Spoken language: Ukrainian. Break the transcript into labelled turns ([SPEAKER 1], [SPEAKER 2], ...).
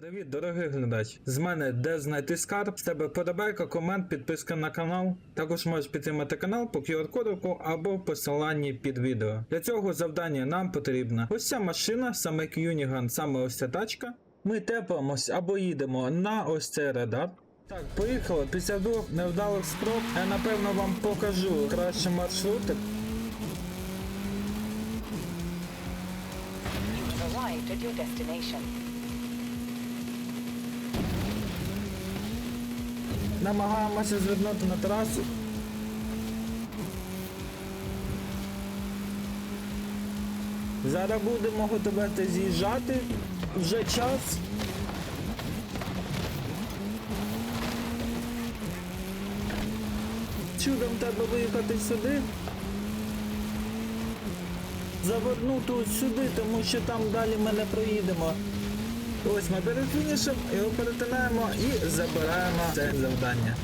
[SPEAKER 1] Привіт, дорогий глядач! З мене де знайти скарб, з тебе подобайка, комент, підписка на канал. Також можеш підтримати канал по QR-кодику або в посиланні під відео. Для цього завдання нам потрібна ось ця машина, саме Кюніган, саме ось ця тачка. Ми тепаємось або їдемо на ось цей радар. Так, поїхали. Після двох невдалих спроб я напевно вам покажу кращі маршрути.
[SPEAKER 2] Arrived at your destination.
[SPEAKER 1] Намагаємося звернути на трасу. Зараз будемо готувати з'їжджати. Вже час. Чудом треба виїхати сюди. Завернути сюди, тому що там далі ми не проїдемо. Ось ми перед фінішем його перетинаємо і забираємо це завдання.